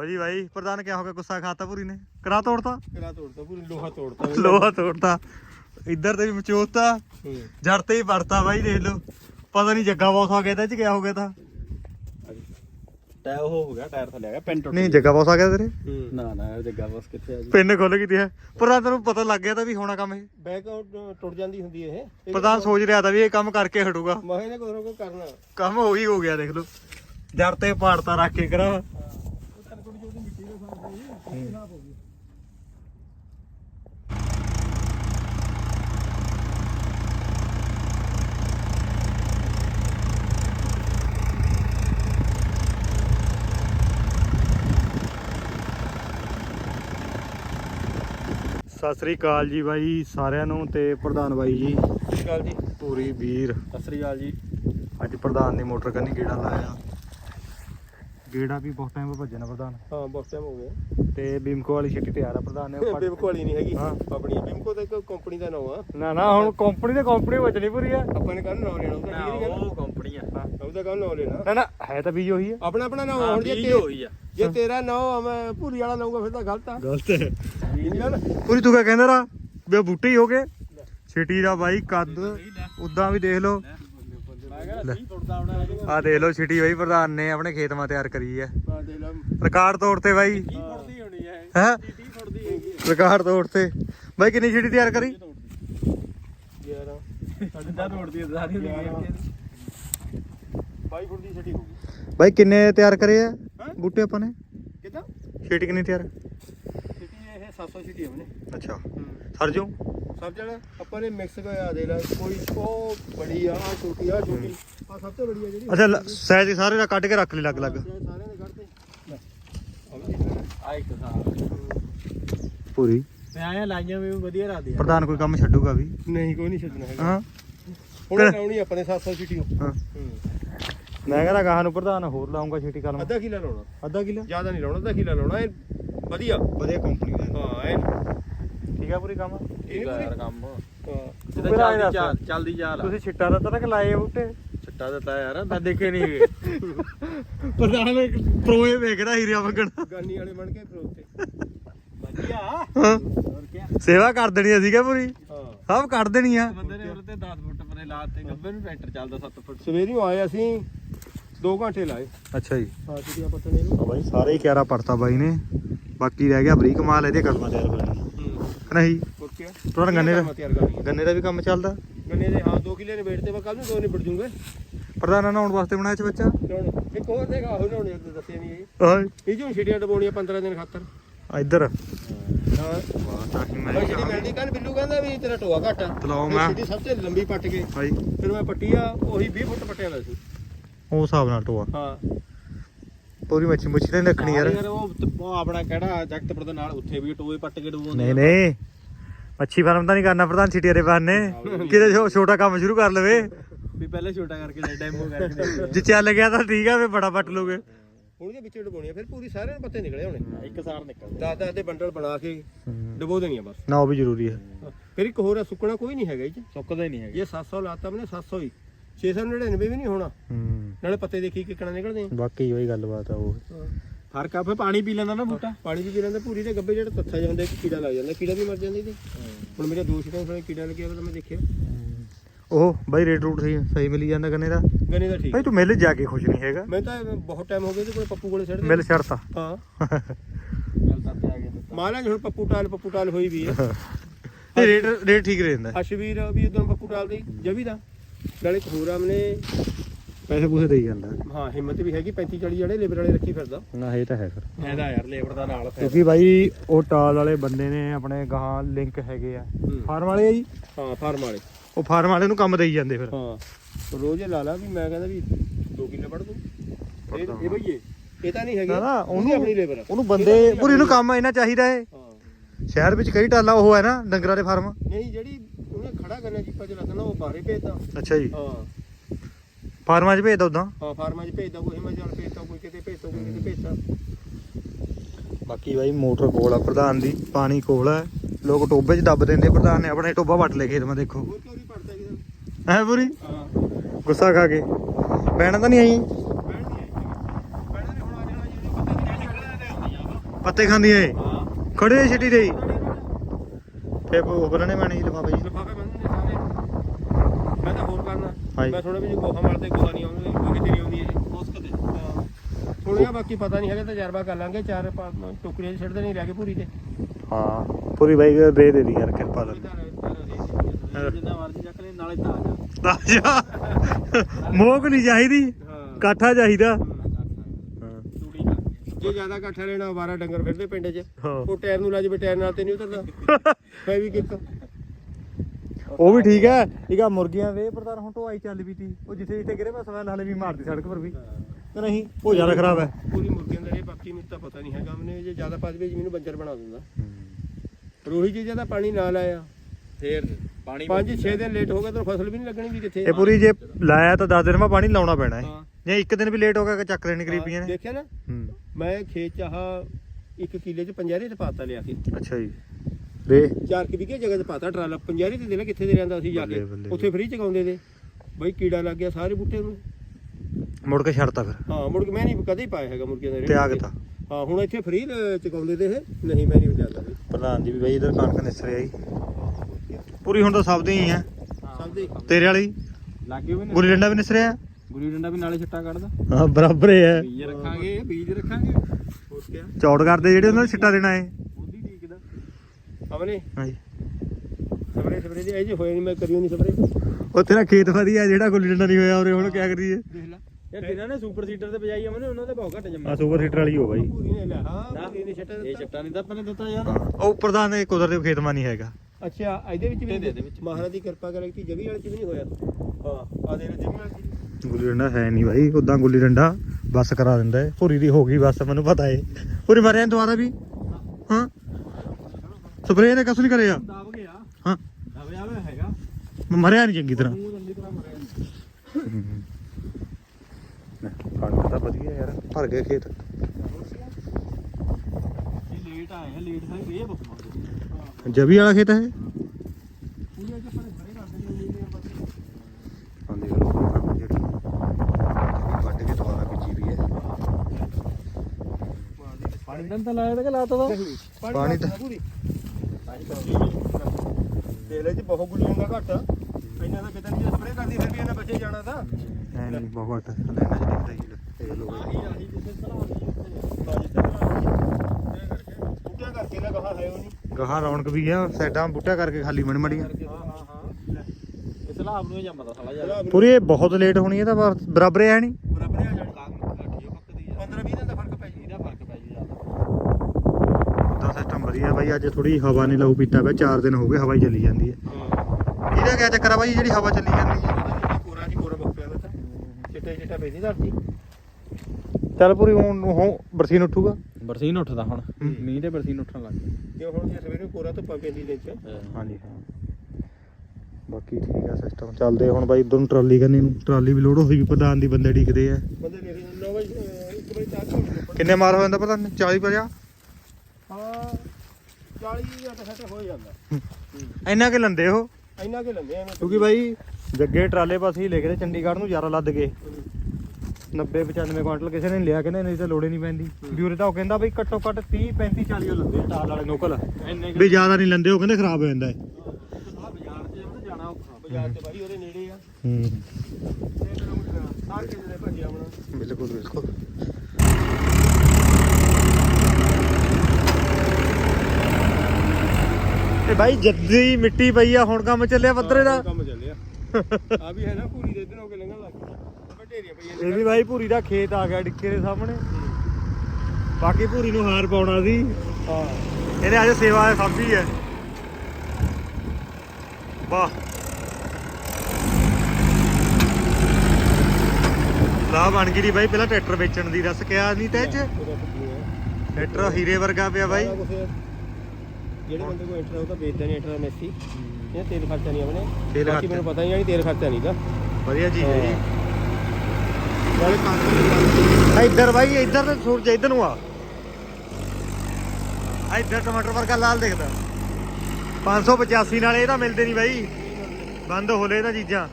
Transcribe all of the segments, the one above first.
ਲਓ ਜੀ ਬਾਈ ਪ੍ਰਧਾਨ ਕਿਆ ਹੋ ਗਿਆ ਗੁੱਸਾ ਖਾਤਾ ਪੂਰੀ ਨੇ? ਕਰਾ ਤੋੜਤਾ? ਕਰਾ ਤੋੜਤਾ ਪੂਰੀ ਲੋਹਾ ਤੋੜਤਾ ਲੋਹਾ ਤੋੜਤਾ। ਇੱਧਰ ਤੇ ਵੀ ਮਚੋਤਾ। ਜੜ ਤੇ ਹੀ ਪੜਤਾ ਬਾਈ ਦੇਖ ਲਓ। ਪਤਾ ਨਹੀਂ ਜੱਗਾ ਬੌਸ ਆ ਗਿਆ ਤਾਂ ਇਹ ਚ ਕਿਆ ਹੋ ਗਿਆ ਤਾਂ? ਟਾਇਰ ਉਹ ਹੋ ਗਿਆ ਟਾਇਰ ਥੱਲੇ ਆ ਗਿਆ ਪੈਨ ਟੁੱਟ ਨਹੀਂ ਜੱਗਾ ਬੌਸ ਆ ਗਿਆ ਤੇਰੇ? ਨਾ ਨਾ ਇਹ ਜੱਗਾ ਬਸ ਕਿੱਥੇ ਆ ਜੀ? ਪਿੰਨ ਖੁੱਲ ਗਈ ਤੇ ਪ੍ਰਧਾਨ ਤੈਨੂੰ ਪਤਾ ਲੱਗ ਗਿਆ ਤਾਂ ਵੀ ਹੋਣਾ ਕੰਮ ਇਹ। ਬੈਕ ਟੁੱਟ ਜਾਂਦੀ ਹੁੰਦੀ ਇਹ। ਇਹ ਪ੍ਰਧਾਨ ਸੋਚ ਰਿਹਾ ਤਾਂ ਵੀ ਇਹ ਕੰਮ ਕਰਕੇ ਹਟੂਗਾ। ਮੈਂ ਇਹਨੇ ਕੋਈ ਨਾ ਕੋਈ ਕਰਨਾ। ਕੰਮ ਹੋ ਹੀ ਹੋ ਗਿਆ ਦੇਖ ਲਓ। ਜੜ ਤੇ ਪਾੜਤਾ ਰੱਖ ਕੇ ਕਰਾ। ਸਤਿ ਸ੍ਰੀ ਅਕਾਲ ਜੀ ਬਾਈ ਸਾਰਿਆਂ ਨੂੰ ਤੇ ਪ੍ਰਧਾਨ ਬਾਈ ਜੀ। ਸਤਿ ਸ਼੍ਰੀ ਅਕਾਲ ਜੀ। ਪੂਰੀ ਵੀਰ। ਸਤਿ ਸ਼੍ਰੀ ਅਕਾਲ ਜੀ। ਅੱਜ ਪ੍ਰਧਾਨ ਨੇ ਮੋਟਰ ਕੰਨੀ ਗੇੜਾ ਲਾਇਆ। ਗੇੜਾ ਵੀ ਬਹੁਤ ਟਾਈਮ ਭੱਜਣਾ ਪ੍ਰਧਾਨ। ਹਾਂ ਬਹੁਤ ਟਾਈਮ ਹੋ ਗਿਆ। ਤੇ ਬਿਮਕੋ ਵਾਲੀ ਛਿੱਟੀ ਤਿਆਰ ਆ ਪ੍ਰਧਾਨ ਨੇ। ਉਹ ਬਿਮਕੋ ਵਾਲੀ ਨਹੀਂ ਹੈਗੀ। ਹਾਂ। ਆਪਣੀ ਬਿਮਕੋ ਤਾਂ ਇੱਕ ਕੰਪਨੀ ਦਾ ਨਾਮ ਆ। ਨਾ ਨਾ ਹੁਣ ਕੰਪਨੀ ਤੇ ਕੰਪਨੀ ਬਚਣੀ ਪੂਰੀ ਆ। ਆਪਾਂ ਨੇ ਕੱਲ ਨਾਮ ਲੈਣਾ ਉਹਦਾ ਠੀਕ ਨਹੀਂ ਉਹ ਕੰਪਨੀ ਆ। ਕਹਿੰਦਾ ਉਹਦਾ ਕੱਲ ਨਾਮ ਲੈਣਾ। ਨਾ ਨਾ ਹੈ ਤਾਂ ਵੀ ਉਹੀ ਆ। ਆਪਣਾ ਆਪਣਾ ਨਾਮ ਹਾਂ ਹੁਣ ਜੇ ਬੀਜ ਤੇ- ਹੋਈ ਆ। ਜੇ ਤੇਰਾ ਨਾਮ ਮੈਂ ਭੂਰੀ ਵਾਲਾ ਲਾਉਂਗਾ ਫਿਰ ਤਾਂ ਗਲਤ ਆ। ਗਲਤ ਹੈ। ਠੀਕ ਨਹੀਂ ਗੱਲ ਪੂਰੀ ਤੂੰ ਕਿਆ ਕਹਿੰਦਾ ਰਾ? ਵੀ ਉਹ ਬੂਟੇ ਹੀ ਹੋ ਗਏ। ਛਿੱਟੀ ਦਾ ਬਾਈ ਕੱਦ। ਉਦਾਂ ਵੀ ਦੇਖ ਲਓ ਮੈਂ ਕਹਿੰਦਾ ਸਹੀ ਟੁੱਟਦਾ ਆਉਣਾ ਆ ਦੇਖ ਲਓ ਛਿੱਟੀ ਬਾਈ ਪ੍ਰਧਾਨ ਨੇ ਆਪਣੇ ਖੇਤ ਮਾ ਤਿਆਰ ਕਰੀ ਹੈ ਰਿਕਾਰਡ ਬਾਈ। ਕੀ ਫੁੱਟਦੀ ਹੋਣੀ ਹੈ ਹੈ? ਕੀ ਫੁੱਟਦੀ ਹੈਗੀ ਰਿਕਾਰਡ ਤੋੜਤੇ ਬਾਈ ਕਿੰਨੀ ਛਿੱਟੀ ਤਿਆਰ ਕਰੀ? 11 ਸਾਡੇ ਦਾ ਤੋੜਦੀ ਸਾਰੀ ਬਾਈ ਫੁੱਟ ਦੀ ਛੱਟੀ ਹੋਊਗੀ। ਬਾਈ ਕਿੰਨੇ ਤਿਆਰ ਕਰੇ ਆ? ਹੈਂ? ਬੂਟੇ ਆਪਾਂ ਨੇ? ਕਿਦਾਂ? ਛਿੱਟੀ ਕਿੰਨੀ ਤਿਆਰ ਛੱਟੀ ਇਹ 700 ਛੱਟੀ ਹੋਣੀ ਅੱਛਾ। ਸਰ ਜੋ। ਸਭ ਜਣਾ ਆਪਾਂ ਨੇ ਮਿਕਸ ਕਰਿਆ ਦੇ ਲਾ ਕੋਈ ਉਹ ਬੜੀ ਆ ਆਹ ਛੋਟੀ ਆ ਛੋਟੀ। ਆ ਸਭ ਤੋਂ ਬੜੀ ਆ ਜਿਹੜੀ ਅੱਛਾ ਸਾਈਜ਼ ਸਾਰੇ ਦਾ ਕੱਢ ਕੇ ਰੱਖ ਲਈ ਨੇ ਕੱਢਤੇ। ਲੈ। ਆ ਲੈ। ਆ ਇੱਕ ਪੂਰੀ। ਤੇ ਆਇਆ ਲਾਈਆਂ ਵੀ ਵਧੀਆ ਲੱਗਦੀਆਂ ਪ੍ਰਧਾਨ ਕੋਈ ਕੰਮ ਛੱਡੂਗਾ ਵੀ? ਨਹੀਂ ਕੋਈ ਨਹੀਂ ਛੱਡਣਾ ਹੈਗਾ। ਹਾਂ। ਹੁਣ ਲਾਉਣੀ ਆਪਣੇ 700 ਛੱਟੀ ਹੋ। ਹਾਂ। ਮੈਂ ਕਹਿੰਦਾ ਗਾਹਾਂ ਨੂੰ ਪ੍ਰਧਾਨ ਹੋਰ ਲਾਉਂਗਾ ਛੇਟੀ ਕਲਮ। ਅੱਧਾ ਕਿਲਾ ਲਾਉਣਾ। ਅੱਧਾ ਕਿਲੋ? ਜ਼ਿਆਦਾ ਨਹੀਂ ਲਾਉਣਾ ਅੱਧਾ ਕਿਲਾ ਲਾਉਣਾ ਇਹ ਵਧੀਆ। ਵਧੀਆ ਕੰਪਨੀ ਦਾ। ਹਾਂ ਇਹ ਠੀਕ ਆ ਪੂਰੀ ਕੰਮ? ਇਹ ਨੀ ਯਾਰ ਕੰਮ। ਹਾਂ। ਜਿੱਦਾਂ ਪਹਿਲਾਂ ਇਹ ਚੱਲਦੀ ਦੱਸ। ਚਾਲ ਚੱਲਦੀ ਚਾਲ ਆ ਤੁਸੀਂ ਛਿੱਟਾ ਦਾ ਤਾਂ ਲਾਏ ਬੂਟੇ? ਛੱਟਾ ਦਿੱਤਾ ਯਾਰ ਮੈਂ ਦੇਖੇ ਨਹੀਂ ਹੈਗੇ। ਪ੍ਰਧਾਨ ਪ੍ਰੋਏ ਵੇਖਦਾ ਹੀਰਿਆ ਮੰਗਣਾ ਗਾਨੀ ਵਾਲੇ ਬਣ ਕੇ ਫਿਰ ਉੱਤੇ ਵਧੀਆ। ਹਾਂ। ਹੋਰ ਕੀ ਸੇਵਾ ਕਰ ਦੇਣੀ ਅਸੀਂ ਕਿ ਪੂਰੀ? ਹਾਂ। ਸਭ ਕੱਢ ਦੇਣੀ ਆ। ਬੰਦੇ ਨੇ ਉਹਦੇ ਤੇ 10 ਫੁੱਟ ਪਰੇ ਲਾਤੇ ਗੱਬੇ ਨੂੰ ਟਰੈਕਟਰ ਚੱਲਦਾ 7 ਫੁੱਟ। ਸਵੇਰੀ ਆਏ ਅਸੀਂ 2 ਘੰਟੇ ਲਾਏ। ਅੱਛਾ ਜੀ। ਹਾਂ ਚਿੜੀਆਂ ਪੱਟਣੇ ਨੂੰ ਬਾਈ ਸਾਰੇ ਹੀ ਕਿਆਰਾ ਪੜਤਾ ਬਾਈ ਨੇ। ਬਾਕੀ ਰਹਿ ਗਿਆ ਬਰੀਕ ਮਾਲ ਇਹਦੇ ਕਲਮਾਂ ਤਿਆਰ ਹੂੰ ਨਹੀਂ? ਓਕੇ। ਤੁਹਾਡਾ ਗੰਨੇ ਦਾ ਤਿਆਰ ਕਰਨੀ ਗੰਨੇ ਦਾ ਵੀ ਕੰਮ ਚੱਲਦਾ? ਗੰਨੇ ਦੇ ਹਾਂ 2 ਕਿਲੇ ਨੇ ਵੇਟਦੇ ਵਾ ਕੱਲ ਨੂੰ ਦੋ ਨਿਬੜ ਜੂਗੇ। ਪ੍ਰਧਾਨ ਨਹਾਉਣ ਵਾਸਤੇ ਬਣਾਇਆ ਚ ਬੱਚਾ? ਹੁਣ ਇੱਕ ਹੋਰ ਦੇਗਾ ਉਹ ਨਹਾਉਣੇ ਅੱਗੇ ਦੱਸਿਆ ਨਹੀਂ ਇਹ। ਓਏ। ਇਹ ਜੋ ਛਿੜੀਆਂ ਡਬੋਣੀਆਂ 15 ਦਿਨ ਖਾਤਰ। ਆ ਇੱਧਰ। ਹਾਂ। ਵਾਹ ਤਾਂ ਹੀ ਮੈਂ ਜਿਹੜੀ ਮਿਲਦੀ ਕੱਲ ਬਿੱਲੂ ਕਹਿੰਦਾ ਵੀ ਤੇਰਾ ਟੋਆ ਘੱਟ ਆ। ਤਲਾਓ ਮੈਂ। ਛਿੜੀ ਸਭ ਤੋਂ ਲੰਬੀ ਪੱਟ ਕੇ। ਭਾਈ ਫਿਰ ਮੈਂ ਪੱਟੀ ਆ ਉਹੀ 20 ਫੁੱਟ ਪੱਟਿਆ ਹੋਇਆ ਸੀ। ਉਹ ਹਿਸਾਬ ਨਾਲ ਟੋਆ ਹਾਂ। ਪੂਰੀ ਮੱਛੀ ਮੁੱਛੀ ਤਾਂ ਨੀ ਰੱਖਣੀ ਯਾਰ। ਯਾਰ ਉਹ ਉਹ ਆਪਣਾ ਕਿਹੜਾ ਜਗਤਪੁਰ ਦੇ ਨਾਲ ਉੱਥੇ ਵੀ ਟੋਏ ਪੱਟ ਕੇ ਡੁਬੋਂਦੇ ਨਹੀਂ ਨਹੀਂ। ਮੱਛੀ ਫਾਰਮ ਤਾਂ ਨਹੀਂ ਕਰਨਾ ਪ੍ਰਧਾਨ ਛਿਟੀਰੇ ਬਾਨੇ ਕਿਤੇ ਛੋ- ਛੋਟਾ ਕੰਮ ਸ਼ੁਰੂ ਕਰ ਲਵੇ। ਵੀ ਪਹਿਲੇ ਛੋਟਾ ਕਰਕੇ ਡੈਮੋ ਕਰਕੇ। ਜੇ ਚੱਲ ਗਿਆ ਤਾਂ ਠੀਕ ਆ ਫੇ ਬੜਾ ਪੱਟ ਲੋਗੇ ਹੁਣ ਦੇ ਵਿੱਚ ਡਬੋਣੀਆਂ ਫਿਰ ਪੂਰੀ ਸਾਰੇ ਨੂੰ ਪੱਤੇ ਨਿਕਲੇ ਹੋਣੇ। ਆ। ਇੱਕ ਸਾਰ ਨਿਕਲਦੇ 10 10 ਦੇ ਬੰਡਲ ਬਣਾ ਕੇ ਡਬੋ ਦੇਣੀਆਂ ਬਸ। ਨਾ ਉਹ ਵੀ ਜ਼ਰੂਰੀ ਹੈ ਫਿਰ ਇੱਕ ਹੋਰ ਆ ਸੁੱਕਣਾ ਕੋਈ ਨਹੀਂ ਹੈਗਾ ਇਹ ਚ। ਸੁੱਕਦੇ ਨਹੀਂ ਹੈਗੇ। ਜੇ 700 ਲਾਤਾ ਮੈਨੇ 700 ਹੀ। 699 ਵੀ ਨਹੀਂ ਹੋਣਾ। ਹੂੰ। ਨਾਲੇ ਪੱਤੇ ਦੇਖੀ ਕਿੱਕਣਾ ਨਿਕਲਦੇ ਬਾਕੀ ਉਹੀ ਗੱਲਬਾਤ ਆ ਉਹ। ਆ ਫ਼ਰਕ ਆ ਫੇ ਪਾਣੀ ਪੀ ਲੈਂਦਾ ਨਾ ਬੂਟਾ। ਪਾਣੀ ਵੀ ਪੀ ਲੈਂਦਾ ਪੂਰੀ ਦੇ ਗੱਬੇ ਜਿਹੜਾ ਤੱਥਾ ਜਾਂਦਾ ਇੱਕ ਕੀੜਾ ਲੱਗ ਜਾਂਦਾ ਕੀੜਾ ਵੀ ਮਰ ਜਾਂਦਾ ਇਹਦੇ ਹੁਣ ਮੇਰੇ ਦੋ ਛਿਟਾਂ ਫਿਰ ਕੀੜਾ ਲੱਗਿਆ ਤਾਂ ਮੈਂ ਦੇਖਿਆ। ਉਹ ਬਾਈ ਰੇਟ ਰੂਟ ਸਹੀ ਸਹੀ ਮਿਲੀ ਜਾਂਦਾ ਗੰਨੇ ਦਾ? ਗਨੇ ਦਾ ਠੀਕ। ਭਾਈ ਤੂੰ ਮਿਲ ਜਾ ਕੇ ਖੁਸ਼ ਨਹੀਂ ਹੈਗਾ। ਮੈਂ ਤਾਂ ਬਹੁਤ ਟਾਈਮ ਹੋ ਗਿਆ ਤੇ ਕੋਲ ਪੱਪੂ ਕੋਲੇ ਛੱਡ ਮਿਲ ਛੜਤਾ ਹਾਂ। ਗੱਲ ਤਾਂ ਤੇ। ਆ ਮਾਲਾ ਹੁਣ ਪੱਪੂ ਟਾਲ ਪੱਪੂ ਟਾਲ ਹੋਈ ਵੀ ਹੈ ਤੇ ਰੇਟ ਰੇਟ ਠੀਕ ਰਹਿੰਦਾ। ਅਸ਼ਵੀਰ ਵੀ ਉਦੋਂ ਪੱਪੂ ਟਾਲ ਦੀ ਜਵੀ ਦਾ। ਨਾਲੇ ਇੱਕ ਹੋਰ ਆਮਨੇ ਪੈਸੇ ਪੂਸੇ ਦੇਈ ਜਾਂਦਾ। ਹਾਂ ਹਿੰਮਤ ਵੀ ਹੈਗੀ 35 40 ਜਿਹੜੇ ਲੇਬਰ ਵਾਲੇ ਰੱਖੀ ਫਿਰਦਾ। ਨਾ ਇਹ ਤਾਂ ਹੈ ਫਿਰ। ਇਹਦਾ ਯਾਰ ਲੇਬਰ ਦਾ ਨਾਲ ਕਿਉਂਕਿ ਬਾਈ ਉਹ ਟਾਲ ਵਾਲੇ ਬੰਦੇ ਨੇ ਆਪਣੇ ਗਾਹਾਂ ਲਿੰਕ ਹੈਗੇ ਆ। ਫਾਰਮ ਵਾਲੇ ਆ ਜੀ? ਹਾਂ ਫਾਰਮ ਵਾਲੇ। ਉਹ ਫਾਰਮ ਵਾਲੇ ਨੂੰ ਕੰਮ ਦੇਈ ਜਾਂਦੇ ਫਿਰ। ਹਾਂ ਰੋਜ਼ ਇਹ ਲਾ ਲਾ ਵੀ ਮੈਂ ਕਹਿੰਦਾ ਵੀ 2 ਕਿੱਲੇ ਵੜ ਦੂੰ। ਇਹ ਇਹ ਭਈਏ ਇਹ ਤਾਂ ਨਹੀਂ ਹੈਗੇ। ਨਾ ਨਾ ਉਹਦੀ ਆਪਣੀ ਲੇਬਰ ਉਹਨੂੰ ਬੰਦੇ ਪੂਰੀ ਨੂੰ ਕੰਮ ਇਹਨਾਂ ਚਾਹੀਦਾ ਹੈ ਹਾਂ। ਸ਼ਹਿਰ ਵਿੱਚ ਕਈ ਟਾਲਾ ਉਹ ਹੈ ਨਾ ਡੰਗਰਾਂ ਦੇ ਫਾਰਮ। ਨਹੀਂ ਜਿਹੜੀ ਉਹਨੇ ਖੜਾ ਕਰਨਾ ਜੀਪਾ ਚ ਲੱਗਣਾ ਉਹ ਬਾਹਰੇ ਭੇਜਦਾ। ਅੱਛਾ ਜੀ। ਹਾਂ। ਫਾਰਮਾਂ 'ਚ ਭੇਜਦਾ ਉਦਾਂ? ਹਾਂ ਫਾਰਮਾਂ 'ਚ ਭੇਜਦਾ ਕੋਈ ਹਿਮਾਚਲ ਭੇਜਦਾ ਕੋਈ ਕਿਤੇ ਭੇਜਦਾ ਕੋਈ ਕਿਤੇ ਭੇਜਦਾ। ਬਾਕੀ ਬਾਈ ਮੋਟਰ ਕੋਲ ਆ ਪ੍ਰਧਾਨ ਦੀ ਪਾਣੀ ਕੋਲ ਹੈ ਲੋਕ ਟੋਬੇ 'ਚ ਦੱਬ ਦਿੰਦੇ ਪ੍ਰਧਾਨ ਨੇ ਆਪਣੇ ਟੋਬਾ ਵੱਟ ਲੈ ਖੇਤ ਮਾ ਦੇਖੋ। ਹੈ ਪੂਰੀ? ਹਾਂ। ਗੁੱਸਾ ਖਾ ਕੇ। ਬੈਣਾ ਤਾਂ ਨਹੀਂ ਆਈ? ਆ ਪਤਾ ਖਾਂਦੀਆਂ ਏ ਖੜੇ ਛਿੱਟੀ ਦੇ ਫੇ ਉਹ ਬਣਨੇ ਮੈਣੇ ਜੀ ਲਫਾਫੇ ਜੀ ਲਿਫਾਫੇ ਬੰਦ ਨੇ ਸਾਰੇ ਮੈਂ ਤਾਂ ਹੋਰ ਕਰਨਾ ਹਾਂਜੀ। ਮੈਂ ਸੁਣਿਆ ਵੀ ਜੇ ਗੋਹਾ ਮਾਰਦੇ ਗੋਹਾ ਨਹੀਂ ਆਉਂਦੇ ਕਿਉਂਕਿ ਤੇਰੀ ਆਉਂਦੀ ਇਹ। ਉਸ ਕਦੇ? ਸੁਣਿਆ ਬਾਕੀ ਪਤਾ ਨਹੀਂ ਹੈਗਾ ਤਜਰਬਾ ਕਰ ਲਾਂਗੇ ਚਾਰ ਪੰਜ ਟੋਕਰੀਆਂ 'ਚ ਛੱਡਦੇ ਨਹੀਂ ਰਹਿ ਗਏ ਪੂਰੀ ਤੇ। ਹਾਂ ਪੂਰੀ ਬਾਈ ਦੇ ਦੇ ਦੀ ਯਾਰ ਕਿਰਪਾ ਦਾ ਜਿੰਨਾ ਮਰਜ਼ੀ ਚੱਕ ਲੈ ਨਾਲੇ ਤਾਂ ਆ ਜਾ। ਤਾਜਾ ਮੋਕ ਨਹੀਂ ਚਾਹੀਦੀ? ਹਾਂ। ਕਾਠਾ ਚਾਹੀਦਾ? ਤੂੜੀ ਕਰ ਜੇ ਜ਼ਿਆਦਾ ਇਕੱਠਾ ਲੈਣਾ 12 ਡੰਗਰ ਫਿਰਦੇ ਪਿੰਡ 'ਚ। ਹਾਂ। ਉਹ ਟਾਇਰ ਨੂੰ ਲਾ ਜਵੇ ਟਾਇਰ ਨਾਲ ਤੇ ਨਹੀਂ ਉਤਰਦਾ। ਫੈ ਵੀ ਕਿੱਕ ਉਹ ਵੀ ਠੀਕ ਹੈ। ਆ ਮੁਰਗੀਆਂ ਵੇ ਪ੍ਰਧਾਨ ਹੁਣ ਢੋਆਈ ਚੱਲ ਵੀ ਤੀ। ਉਹ ਜਿੱਥੇ ਜਿੱਥੇ ਗਿਰੇ ਮੈਂ ਸਮੈਲ ਹਲੇ ਵੀ ਮਾਰਦੀ ਸੜਕ ਪਰ ਵੀ। ਤੇ ਨਹੀਂ ਉਹ ਜ਼ਿਆਦਾ ਖਰਾਬ ਹੈ। ਪੂਰੀ ਮੁਰਗੀਆਂ ਦਾ ਇਹ ਬਾਕੀ ਮੈਨੂੰ ਤਾਂ ਪਤਾ ਨਹੀਂ ਹੈਗਾ। ਮੈਨੇ ਜੇ ਜ਼ਿਆਦਾ ਪਾ ਜਵੇ ਜ਼ਮੀਨ ਨੂੰ ਬੰਜਰ ਬਣਾ ਦਿੰਦਾ। ਰੋਹੀ ਜੀ ਜ਼ਿਆਦਾ ਪਾਣੀ ਨਾ ਲਾਇਆ ਫੇਰ ਪਾਣੀ 5-6 ਦਿਨ ਲੇਟ ਹੋ ਗਿਆ ਤਾਂ ਫਸਲ ਵੀ ਨਹੀਂ ਲੱਗਣੀ ਵੀ ਕਿੱਥੇ? ਇਹ ਪੂਰੀ ਜੇ ਲਾਇਆ ਤਾਂ 10 ਦਿਨ ਬਾਅਦ ਪਾਣੀ ਲਾਉਣਾ ਪੈਣਾ ਹੈ। ਜੇ ਇੱਕ ਦਿਨ ਵੀ ਲੇਟ ਹੋ ਗਿਆ ਕਿ ਚੱਕ ਲੈਣੀ ਗਰੀਬੀਆਂ ਨੇ। ਦੇਖਿਆ ਨਾ? ਮੈਂ ਖੇਤ ਚ ਆਹ ਇੱਕ ਕਿੱਲੇ ਚ ਪੰਜਾਰੇ ਤੇ ਪਾਤਾ ਲਿਆ ਕੇ। ਅੱਛਾ ਜੀ। ਰੇ ਚਾਰ ਕਿ ਵਿਗੇ ਜਗ੍ਹਾ ਤੇ ਪਾਤਾ ਟਰਾਲਾ। ਪੰਜਾਰੇ ਤੇ ਦੇ ਲੈ ਕਿੱਥੇ ਦੇ ਰਹਿੰਦਾ ਸੀ ਜਾ ਕੇ। ਬੱਲੇ, ਬੱਲੇ। ਉੱਥੇ ਫਰੀ ਚਗਾਉਂਦੇ ਦੇ ਬਈ ਕੀੜਾ ਲੱਗ ਗਿਆ ਸਾਰੇ ਬੂਟੇ ਨੂੰ। ਮੁੜ ਕੇ ਛੱਡਤਾ ਫਿਰ। ਹਾਂ ਮੁੜ ਕੇ ਮੈਂ ਨਹੀਂ ਕਦੇ ਹੀ ਪਾਇਆ ਹੈਗਾ ਮੁਰਗੀਆਂ ਦੇ ਤਿਆਗ ਤਾ ਹਾਂ ਹੁਣ ਇੱਥੇ ਫਰੀ ਚਗਾਉਂਦੇ ਦੇ ਇਹ। ਨਹੀਂ ਮੈਂ ਨਹੀਂ ਜਾਂਦਾ। ਬਈ ਪ੍ਰਧਾਨ ਜੀ ਵੀ ਬਾਈ ਇਧਰ ਕਣਕ ਨਿਸਰੇ ਆਈ। ਪੂਰੀ ਹੁਣ ਤਾਂ ਸਭ ਦੀ ਹੀ ਹੈ ਸਭ ਦੇ ਤੇਰੇ ਵਾਲੀ? ਲੱਗੇ ਨੇ ਗੁੱਲੀ ਡੰਡਾ ਵੀ ਨਿਸਰਿਆ? ਗੁਰੀ ਡੰਡਾ ਵੀ ਨਾਲੇ ਛੱਟਾ ਕੱਢਦਾ। ਹਾਂ ਬਰਾਬਰ ਹੀ ਹੈ ਬੀਜ ਰੱਖਾਂਗੇ ਬੀਜ ਰੱਖਾਂਗੇ। ਹੋਰ ਕਿਆ? ਚੌੜ ਕਰਦੇ ਜਿਹੜੇ ਉਹਨਾਂ ਨੂੰ ਛਿੱਟਾ ਦੇਣਾ ਹੈ ਦਾ ਅਮਨੇ? ਹਾਂਜੀ। ਸਪਰੇ ਸਪਰੇ ਦੀ ਇਹ ਜੇ ਹੋਏ ਨਹੀਂ ਮੈਂ ਕਰਿਓ ਨਹੀਂ ਸਪਰੇ ਉਹ ਤੇਰਾ ਖੇਤ ਵਧੀਆ ਜਿਹੜਾ ਗੁੱਲੀ ਡੰਡਾ ਨਹੀਂ ਹੋਇਆ ਉਰੇ ਹੁਣ ਕੀ ਕਰੀਏ? ਦੇਖ ਲੈ। ਯਾਰ ਜਿਨ੍ਹਾਂ ਨੇ ਸੁਪਰ ਸੀਡਰ ਤੇ ਵਜਾਈ ਅਮਨੇ? ਉਹਨਾਂ ਦੇ ਬਹੁਤ ਘੱਟ ਜੰਮਾ। ਆ ਸੁਪਰ ਹੀਟਰ ਵਾਲੀ ਹੋ ਬਾਈ। ਪੂਰੀ ਨੇ ਲੈ ਹਾਂ ਪੂਰੀ ਨੇ ਛੱਟਾ ਇਹ ਛੱਟਾ ਨਹੀਂ ਤਾਂ ਆਪਾਂ ਨੇ ਦਿੱਤਾ ਯਾਰ। ਹਾਂ ਉਹ ਪ੍ਰਧਾਨ ਦੇ ਕੁਦਰਤ ਖੇਤ ਮਾ ਨਹੀਂ ਹੈਗਾ। ਅੱਛਾ ਇਹਦੇ ਵਿੱਚ ਵੀ ਇਹਦੇ ਵਿੱਚ। ਮਹਾਰਾਜ ਦੀ ਕਿਰਪਾ ਕਰੇ ਕਿ ਜਗੀ ਵਾਲੇ ਚ ਵੀ ਨਹੀਂ ਹੋਇਆ। ਹਾਂ ਆ ਦੇ ਜਗੀ ਵਾਲੇ ਚ। ਗੁੱਲੀ ਡੰਡਾ ਹੈ ਨਹੀਂ ਬਾਈ ਉਦਾਂ ਗੁੱਲੀ ਡੰਡਾ ਬਸ ਕਰਾ ਦਿੰਦਾ ਹੈ। ਭੂਰੀ ਦੀ ਹੋ ਗਈ ਬਸ ਮੈਨੂੰ ਪਤਾ ਏ। ਪੂਰੀ ਮਾਰਿਆ ਨੀ ਦੁਬਾਰਾ ਵੀ? ਹਾਂ? ਸਪਰੇਅ ਨੇ ਕਸੂ ਨਹੀਂ ਕਰਿਆ ਦਬ ਗਿਆ। ਹਾਂ। ਦਬ ਜਾਵੇ ਹੈਗਾ। ਮਰਿਆ ਨਹੀਂ ਚੰਗੀ ਤਰ੍ਹਾਂ। ਉਹ ਚੰਗੀ ਤਰ੍ਹਾਂ ਮਰਿਆ ਕਣਕ ਤਾਂ ਵਧੀਆ ਯਾਰ ਭਰ ਗਏ ਖੇਤ। ਇਹ ਲੇਟ ਲੇਟ ਜਵੀ ਵਾਲਾ ਖੇਤ ਹੈ ਪੂਰੀ ਬਸ ਦੇਖ ਲਓ ਜਿਹੜੀ ਵੱਢ ਕੇ ਦੁਬਾਰਾ ਬੀਜੀ ਵੀ ਹੈ। ਪਾਣੀ ਤਾਂ ਲਾਇਆ ਤਾਂ ਕਿ ਲਾਤਾ ਦਾ ਪਾਣੀ ਤਾਂ- ਪੂਰੀ ਦੇ ਲੈ ਜੀ ਬਹੁਤ ਗੁੱਲੀ ਹੁੰਦਾ ਘੱਟ। ਇੰਨਾ ਤਾਂ ਕਿਤੇ ਨਹੀਂ ਸਪਰੇ ਕਰਦੀ ਫਿਰ ਵੀ ਇਹਨਾਂ ਬੱਚੇ ਜਾਣਾ ਤਾਂ। ਐ ਨਹੀਂ ਬਹੁਤ ਲੈਣਾ ਚ ਦਿਖਦਾ ਹੀ ਦੇਖ ਲਓ ਬਾਈ। ਆਹੀ ਆਹੀ ਜਿੱਥੇ ਸਲਾਹ ਬਾਜੀ ਤੇ ਇਹ ਕਰਕੇ ਬੂਟਿਆਂ ਕਰਕੇ ਨਾ ਕਹਾ ਹੈ ਉਹ ਨਹੀਂ ਗਾਹਾਂ ਰੌਣਕ ਵੀ ਆ ਸਾਈਡਾਂ ਬੂਟਾ ਕਰਕੇ ਖਾਲੀ ਮਣ ਮੜੀਆਂ ਹਾਂ ਹਾਂ ਹਾਂ। ਇਸ ਲਾਭ ਨੂੰ ਹੀ ਜੰਮਦਾ ਸਾਲਾ ਯਾਰ। ਪੂਰੀ ਬਹੁਤ ਲੇਟ ਹੋਣੀ ਹੈ ਤਾਂ ਬਰ- ਬਰਾਬਰ ਹੈ ਨਹੀਂ ਬਰਾਬਰ ਆ ਜਾਣੀ ਕੰਮ ਘੱਟੀ ਪੱਕਦੀ ਆ 15 20 ਦਿਨ ਦਾ ਫ਼ਰਕ ਪੈ ਜੀ ਇਹਦਾ ਫ਼ਰਕ ਪੈ ਜੂ ਜ਼ਿਆਦਾ ਦਾ ਵਧੀਆ ਬਾਈ ਅੱਜ ਥੋੜੀ ਹਵਾ ਨੇ ਲਹੂ ਪੀਤਾ ਪਿਆ 4 ਦਿਨ ਹੋ ਗਏ ਹਵਾ ਹੀ ਚੱਲੀ ਜਾਂਦੀ ਹੈ। ਹਾਂ। ਇਹਦਾ ਕਿਆ ਚੱਕਰ ਆ ਬਾਈ ਜਿਹੜੀ ਹਵਾ ਚੱਲੀ ਜਾਂਦੀ ਹੈ? ਕੋਰਾ ਜੀ ਕੋਰਾ ਬੱਪਿਆ ਦਾ ਚਿੱਟੇ ਚਿੱਟਾ ਪੈਦੀ ਧਰਤੀ। ਚੱਲ ਪੂਰੀ ਹੁਣ ਹੁਣ ਬਰਸੀਨ ਉੱਠੂਗਾ? ਬਰਸੀਨ ਉੱਠਦਾ ਹੁਣ। ਮੀਂਹ ਤੇ ਬਰਸੀਨ ਉੱਠਣ ਲੱਗ ਜੇ ਹੁਣ ਜੇ ਸਵੇਰੇ ਕੋਰਾ ਧੁੱਪਾਂ ਪੈਂਦੀ ਚ ਗਿਆ ਹਾਂਜੀ ਹਾਂ। ਬਾਕੀ ਠੀਕ ਆ ਸਿਸਟਮ ਚੱਲਦੇ ਹੁਣ ਬਾਈ ਇਧਰ ਨੂੰ ਟਰਾਲੀ ਕਰਨੀ ਨੂੰ। ਟਰਾਲੀ ਵੀ ਲੋਡ ਹੋਈ ਵੀ ਪ੍ਰਧਾਨ ਦੀ ਬੰਦੇ ਢੀਕਦੇ ਆ। ਬੰਦੇ ਦੇਖ 9 ਵਜੇ 1 ਵਜੇ ਘੰਟੇ ਕਿੰਨੇ ਮਾਰ ਹੋ ਜਾਂਦਾ ਪਤਾ ਨਹੀਂ 40 50 ਹਾਂ 40 ਜਾਂ ਤਾਂ ਹੋ ਜਾਂਦਾ ਇੰਨਾ ਕਿ ਲੰਦੇ ਉਹ? ਇੰਨਾ ਕੇ ਲੰਦੇ ਐਵੇਂ ਕਿਉਂਕਿ ਬਾਈ ਜੱਗੇ ਟਰਾਲੇ ਪਾਸੇ ਹੀ ਲੈ ਤੇ ਚੰਡੀਗੜ੍ਹ ਨੂੰ ਜ਼ਿਆਦਾ ਲੱਦ ਗਏ। 90 95 ਕੁਇੰਟਲ ਕਿਸੇ ਨੇ ਲਿਆ ਕਹਿੰਦੇ ਨਹੀਂ ਤਾਂ ਲੋੜ ਹੀ ਨਹੀਂ ਪੈਂਦੀ। ਵੀ ਉਰੇ ਤਾਂ ਉਹ ਕਹਿੰਦਾ ਬਈ ਘੱਟੋ ਘੱਟ 30 35 40 ਲੰਦੇ ਟਾਲ ਵਾਲੇ ਨੋਕਲ ਇੰਨੇ ਵੀ ਜ਼ਿਆਦਾ ਨਹੀਂ ਲੰਦੇ ਉਹ ਕਹਿੰਦੇ ਖਰਾਬ ਹੋ ਜਾਂਦਾ ਹੈ। ਬਾਜ਼ਾਰ ਉਹਨੇ ਜਾਣਾ ਔਖਾ। ਬਾਜ਼ਾਰ ਤੇ ਬਾਈ ਉਹਦੇ ਨੇੜੇ ਆ। ਹੂੰ। 6 ਕਿਲੋਮੀਟਰ ਸਾਰ ਕੇ ਜਿਹੜੇ ਭੱਜਿਆ ਆਉਣਾ ਬਿਲਕੁਲ ਬਿਲਕੁਲ। ਤੇ ਬਾਈ ਜੱਦੀ ਮਿੱਟੀ ਪਈ ਆ ਹੁਣ ਕੰਮ ਚੱਲਿਆ ਪੱਧਰੇ ਦਾ। ਕੰਮ ਚੱਲਿਆ। ਆ ਵੀ ਹੈ ਨਾ ਪੂਰੀ ਦੇ ਦਿਨ ਹੋ ਕੇ ਲੰਘਣ ਲੱਗ ਗਈ। ਬਟੇਰੀਆਂ ਪਈਆਂ ਇਹ ਵੀ ਬਾਈ ਭੂਰੀ ਦਾ ਖੇਤ ਆ ਗਿਆ ਡਿੱਕੇ ਦੇ ਸਾਹਮਣੇ। ਬਾਕੀ ਭੂਰੀ ਨੂੰ ਹਾਰ ਪਾਉਣਾ ਸੀ। ਹਾਂ। ਇਹਨੇ ਅੱਜ ਸੇਵਾ ਸਾਂਭੀ ਹੈ ਵਾਹ। ਲਾ ਬਣ ਗਈ ਦੀ ਬਾਈ ਪਹਿਲਾਂ ਟਰੈਕਟਰ ਵੇਚਣ ਦੀ ਦੱਸ ਕਿਹਾ ਨਹੀਂ ਤੇ ਚ? ਟਰੈਕਟਰ ਹੀਰੇ ਵਰਗਾ ਪਿਆ ਬਾਈ। ਜਿਹੜੇ ਬੰਦੇ ਕੋਲ ਇੰਟਰ ਉਹ ਤਾਂ ਵੇਚਦੇ ਨੇ ਇੰਟਰ ਮੈਸੀ ਇਹ ਤੇਲ ਖਰਚਾ ਨਹੀਂ ਆਪਣੇ। ਤੇਲ ਬਾਕੀ ਖਰਚਾ। ਮੈਨੂੰ ਪਤਾ ਨਹੀਂ ਜਾਨੀ ਤੇਲ ਖਰਚਾ ਨਹੀਂਗਾ ਵਧੀਆ ਚੀਜ਼ ਹੈ। ਜੀ ਨਾਲੇ ਕੰਨ ਇੱਧਰ ਬਾਈ ਇੱਧਰ ਤੇ ਸੂਰਜ ਇੱਧਰ ਨੂੰ ਆ। ਆ ਇੱਧਰ ਟਮਾਟਰ ਵਰਗਾ ਲਾਲ ਦਿਖਦਾ। 585 ਨਾਲ ਇਹ ਤਾਂ ਮਿਲਦੇ ਨਹੀਂ ਬਾਈ। ਬੰਦ ਹੋ ਲਏ ਤਾਂ ਚੀਜ਼ਾਂ।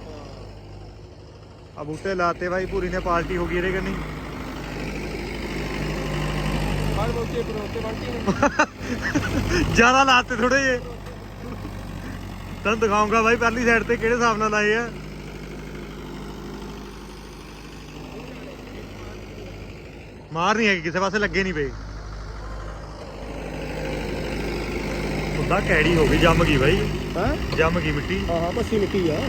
ਆ ਬੂਟੇ ਲਾਤੇ ਬਾਈ ਪੂਰੀ ਨੇ ਪਾਰਟੀ ਹੋ ਗਈ ਇਹਦੇ ਕੰਨੀ। ਆ ਬਾਹਰ ਪਹੁੰਚੇ ਪਰ ਉੱਤੇ ਬੰਟੀ ਜ਼ਿਆਦਾ ਲਾਤੇ ਥੋੜੇ ਜੇ ਤੁਹਾਨੂੰ ਦਿਖਾਉਂਗਾ ਬਾਈ ਪਹਿਲੀ ਸਾਈਡ ਤੇ ਕਿਹੜੇ ਹਿਸਾਬ ਨਾਲ ਲਾਏ ਆ। ਮਾਰ ਨਹੀਂ ਹੈਗੀ ਕਿਸੇ ਪਾਸੇ ਲੱਗੇ ਨਹੀਂ ਪਏ। ਉਹਦਾ ਕੈੜੀ ਹੋ ਗਈ ਜੰਮ ਗਈ ਬਾਈ। ਹਾਂ? ਜੰਮ ਗਈ ਮਿੱਟੀ। ਹਾਂ ਹਾਂ ਪੱਸੀ ਮਿੱਟੀ ਆ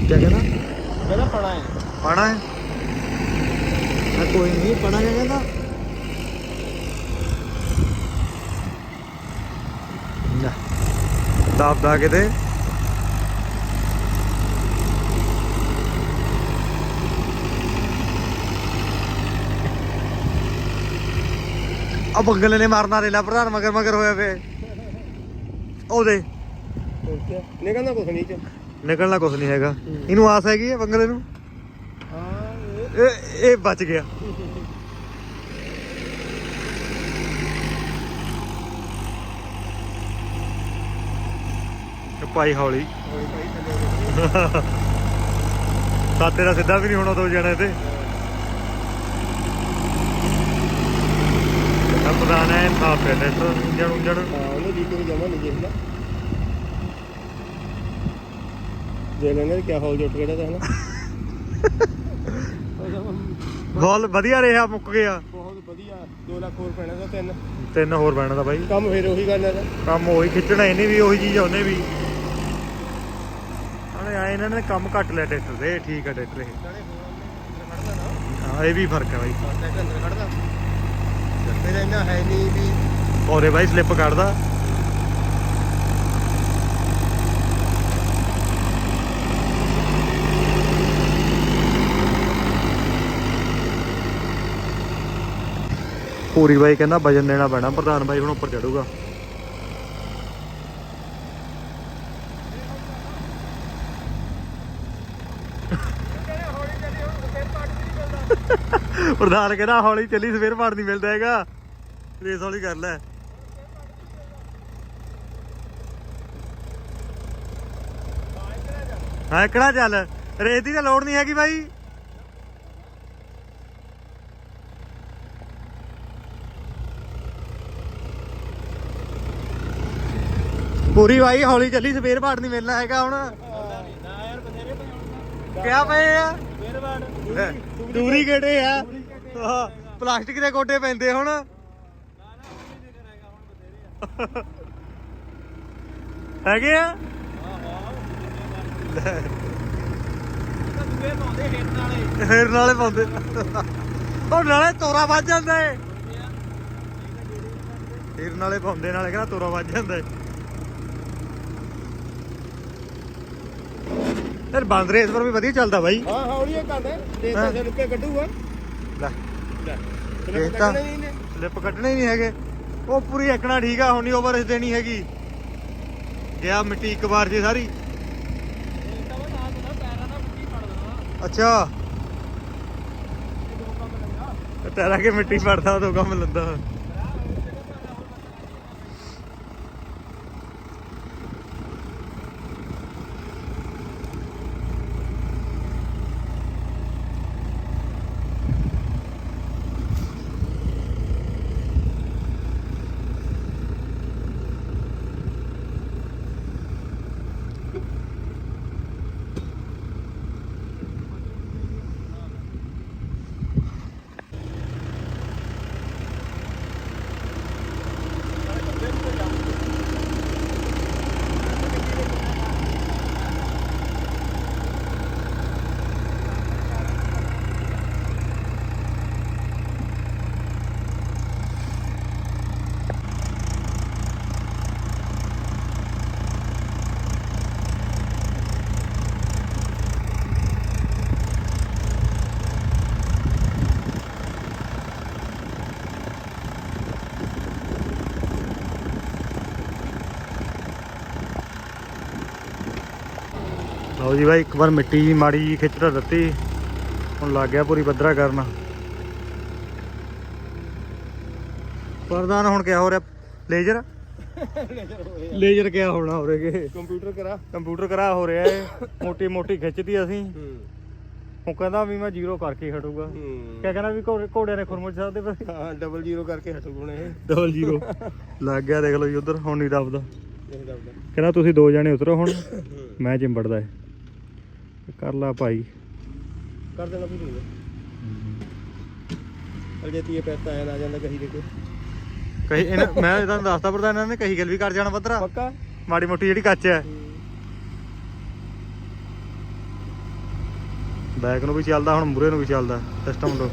ਕੀ ਕਹਿੰਦਾ ਮੇਰਾ ਪੜਾ ਹੈ ਪਾਣਾ ਹੈ ਆ ਕੋਈ ਨਹੀਂ ਪਾਣਾ ਕਿਆ ਕਹਿੰਦਾ ਨਾ ਦਾਬਦਾ ਕਿਤੇ। ਆ ਬੰਗਲੇ ਨੇ ਮਾਰਨਾ ਰੇਲਾ ਪ੍ਰਧਾਨ ਮਗਰ ਮਗਰ ਹੋਇਆ ਵੇ ਉਹਦੇ ਨਿਕਲਣਾ ਕੁਛ ਨਹੀਂ ਚ। ਨਿਕਲਣਾ ਕੁਝ ਨਹੀਂ ਹੈਗਾ। ਇਹਨੂੰ ਆਸ ਹੈਗੀ ਹੈ ਬੰਗਲੇ ਨੂੰ? ਹਾਂ ਇਹ ਇਹ ਬਚ ਗਿਆ। ਤੇ ਭਾਈ ਹੌਲੀ। ਸਾਤੇ ਦਾ ਸਿੱਧਾ ਵੀ ਨਹੀਂ ਹੋਣਾ ਦੋ ਜਣੇ ਤੇ। ਤਾਂ ਪ੍ਰਧਾਨ ਹੈ ਇੰਜਣ ਉਂਜਣ ਹਾਂ ਉਹਨੇ ਡੀਪੀ ਜਮਾ ਨਹੀਂ ਦੇਖਦਾ। ਜੇ ਲੈਣੇ ਕਿਆ ਹੌਲ ਜੁੱਟ ਗਿਆ ਤਾਂ ਵਧੀਆ ਰਿਹਾ ਮੁੱਕ ਗਿਆ। ਬਹੁਤ ਵਧੀਆ 2 ਲੱਖ ਹੋਰ ਪੈਣਾ ਤਾਂ ਤਿੰਨ। ਤਿੰਨ ਹੋਰ ਬੈਣਾ ਦਾ ਬਾਈ। ਕੰਮ ਫੇਰ ਉਹੀ ਗੱਲ ਹੈ ਤਾਂ। ਕੰਮ ਉਹੀ ਖਿੱਚਣਾ ਇਹਨੇ ਵੀ ਉਹੀ ਚੀਜ਼ ਉਹਨੇ ਵੀ। ਹਣੇ ਆਏ, ਇਹਨਾਂ ਨੇ ਕੰਮ ਘੱਟ ਲਿਆ ਟਰੈਕਟਰ ਦੇ। ਠੀਕ ਆ ਟਰੈਕਟਰ ਇਹ। ਹਾਂ, ਇਹ ਵੀ ਫ਼ਰਕ ਹੈ ਬਾਈ। ਫਿਰ ਇੰਨਾ ਹੈ ਨਹੀਂ ਵੀ ਔਰੇ ਬਾਈ ਸਲਿੱਪ ਕੱਢਦਾ। ਪੂਰੀ ਬਾਈ ਕਹਿੰਦਾ ਵਜਨ ਦੇਣਾ ਪੈਣਾ। ਪ੍ਰਧਾਨ ਬਾਈ ਹੁਣ ਉੱਪਰ ਚੜੂਗਾ। ਪ੍ਰਧਾਨ ਕਹਿੰਦਾ ਹੌਲੀ ਚੱਲੀ, ਸਵੇਰ ਪਾੜ ਨਹੀਂ ਮਿਲਦਾ ਹੈਗਾ। ਰੇਸ ਹੌਲੀ ਕਰ ਲੈ। ਹਾਂ ਕਿਹੜਾ ਚੱਲ। ਰੇਸ ਦੀ ਤਾਂ ਲੋੜ ਨਹੀਂ ਹੈਗੀ ਬਾਈ। ਪੂਰੀ ਬਾਈ, ਹੌਲੀ ਚੱਲੀ, ਸਵੇਰ ਪਾੜ ਨਹੀਂ ਮਿਲਣਾ ਹੈਗਾ ਹੁਣ। ਕਿਆ ਪਏ ਆ? ਲੈ, ਦੂਰੀ ਕਿਹੜੇ ਆ? ਪਲਾਸਟਿਕ ਦੇ ਗੋਡੇ ਪੈਂਦੇ ਹੁਣ। ਹੈਗੇ ਆ? ਫੇਰ ਨਾਲੇ ਪਾਉਂਦੇ। ਉਹ ਨਾਲੇ ਤੋਰਾ ਵੱਜ ਜਾਂਦਾ ਏ। ਫੇਰ ਨਾਲੇ ਪਾਉਂਦੇ ਨਾਲੇ ਕਹਿੰਦਾ ਤੋਰਾ ਵੱਜ ਜਾਂਦਾ ਏ। ਯਾਰ ਬੰਦ ਰੇਸ ਪਰ ਵੀ ਵਧੀਆ ਚੱਲਦਾ ਬਾਈ। ਹਾਂ ਹੌਲੀ ਇਹ ਕਰਦਾ ਰੁਪਏ ਕੱਢੂਗਾ ਲੈ। ਸਲਿੱਪ ਕੱਢਣੇ ਨਹੀਂ ਹੈਗੇ। ਉਹ ਪੂਰੀ ਐਕਣਾ ਠੀਕ ਆ ਹੁਣ ਨਹੀਂ ਓਵਰ ਦੇਣੀ ਹੈਗੀ। ਗਿਆ ਮਿੱਟੀ ਇੱਕ ਵਾਰ ਜੀ ਸਾਰੀ। ਅੱਛਾ। ਟੈਰਾ ਕੇ ਮਿੱਟੀ ਪੜਦਾ ਉਹ ਕੰਮ ਲੰਦਾ ਲਓ ਜੀ ਬਾਈ ਇੱਕ ਵਾਰ ਮਿੱਟੀ ਜੀ ਮਾੜੀ ਜੀ ਖਿੱਚ ਤਾਂ ਦਿੱਤੀ। ਹੁਣ ਲੱਗ ਗਿਆ ਪੂਰੀ ਪੱਧਰਾ ਕਰਨ। ਪ੍ਰਧਾਨ ਹੁਣ ਕਿਆ ਹੋ ਰਿਹਾ? ਲੇਜ਼ਰ? ਲੇਜ਼ਰ ਕਿਆ ਹੋਣਾ ਹੋਰੇਗੇ ਕੰਪਿਊਟਰ ਕਰਾ। ਕੰਪਿਊਟਰ ਕਰਾ ਹੋ ਰਿਹਾ ਏ। ਮੋਟੀ ਮੋਟੀ ਖਿੱਚਦੀ ਅਸੀਂ। ਹੂੰ। ਉਹ ਕਹਿੰਦਾ ਵੀ ਮੈਂ ਜ਼ੀਰੋ ਕਰਕੇ ਹੀ ਹਟੂਗਾ। ਹੂੰ। ਕਿਆ ਕਹਿੰਦਾ ਵੀ ਘੋੜੇ ਘੋੜਿਆਂ ਨੇ ਖੁਰਮੁਰ ਸਕਦੇ ਪਰ ਹਾਂ ਡਬਲ ਜ਼ੀਰੋ ਕਰਕੇ ਹਟੂ ਗੁਣੇ ਇਹ। ਡਬਲ ਜ਼ੀਰੋ ਲੱਗ ਗਿਆ ਦੇਖ ਲਓ ਜੀ ਉਧਰ ਹੁਣ ਨਹੀਂ ਦੱਬਦਾ। ਕਹਿੰਦਾ ਤੁਸੀਂ ਦੋ ਜਣੇ ਉਤਰੋ ਹੁਣ। ਹੂੰ। ਮੈਂ ਚਿੰਬੜਦਾ ਏ। ਕਰ ਲਾ ਭਾਈ। ਕਰ ਦੇਣਾ ਵੀ ਨਹੀਂ। ਅਲ ਜੇ ਤੀਏ ਪੈਸਾ ਆਇਆ ਨਾ ਜਾਂਦਾ ਕਹੀ ਦੇਖੋ ਕਹੀ ਇਹਨਾਂ ਮੈਂ ਤੁਹਾਨੂੰ ਦੱਸਦਾ ਪਰ ਇਹਨਾਂ ਨੇ ਕਹੀ ਗੱਲ ਵੀ ਕਰ ਜਾਣਾ ਪੱਧਰਾ। ਪੱਕਾ? ਮਾੜੀ ਮੋਟੀ ਜਿਹੜੀ ਕੱਚ ਹੈ। ਬੈਕ ਨੂੰ ਵੀ ਚੱਲਦਾ ਹੁਣ ਮੂਰੇ ਨੂੰ ਵੀ ਚੱਲਦਾ ਸਿਸਟਮ ਤੋਂ।